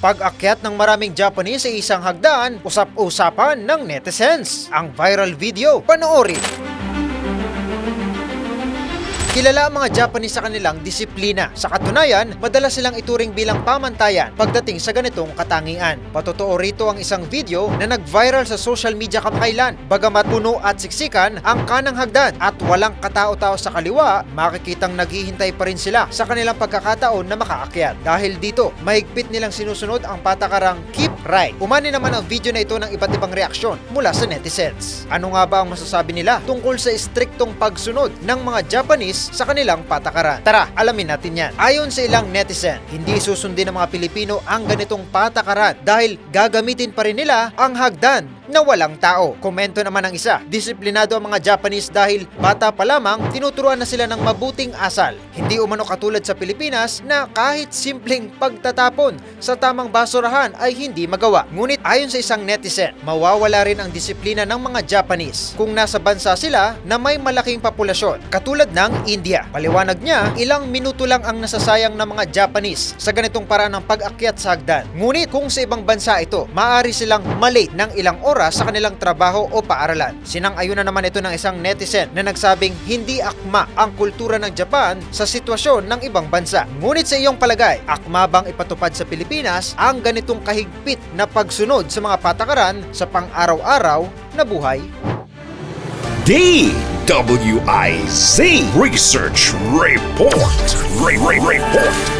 Pag-akyat ng maraming Japanese sa isang hagdan, usap-usapan ng netizens. Ang viral video, panoorin. Kilala ang mga Japanese sa kanilang disiplina. Sa katunayan, madalas silang ituring bilang pamantayan pagdating sa ganitong katangian. Patotoo rito ang isang video na nag-viral sa social media kamakailan. Bagamat puno at siksikan ang kanang hagdan at walang katao-tao sa kaliwa, makikitang naghihintay pa rin sila sa kanilang pagkakataon na makaakyat. Dahil dito, mahigpit nilang sinusunod ang patakarang keep right. Umani naman ang video na ito ng iba't ibang reaksyon mula sa netizens. Ano nga ba ang masasabi nila tungkol sa striktong pagsunod ng mga Japanese sa kanilang patakaran? Tara, alamin natin yan. Ayon sa ilang netizen, hindi susundin ng mga Pilipino ang ganitong patakaran dahil gagamitin pa rin nila ang hagdan na walang tao. Komento naman ng isa, disiplinado ang mga Japanese dahil bata pa lamang tinuturuan na sila ng mabuting asal. Hindi umano katulad sa Pilipinas na kahit simpleng pagtatapon sa tamang basurahan ay hindi magawa. Ngunit ayon sa isang netizen, mawawala rin ang disiplina ng mga Japanese kung nasa bansa sila na may malaking populasyon katulad ng India. Paliwanag niya, ilang minuto lang ang nasasayang ng mga Japanese sa ganitong paraan ng pag-akyat sa hagdan. Ngunit kung sa ibang bansa ito, maaari silang malate ng ilang oras sa kanilang trabaho o paaralan. Sinang-ayunan naman ito ng isang netizen na nagsabing hindi akma ang kultura ng Japan sa sitwasyon ng ibang bansa. Ngunit sa iyong palagay, akma bang ipatupad sa Pilipinas ang ganitong kahigpit na pagsunod sa mga patakaran sa pang-araw-araw na buhay? DWIZ Research Report. Re- Re- Report.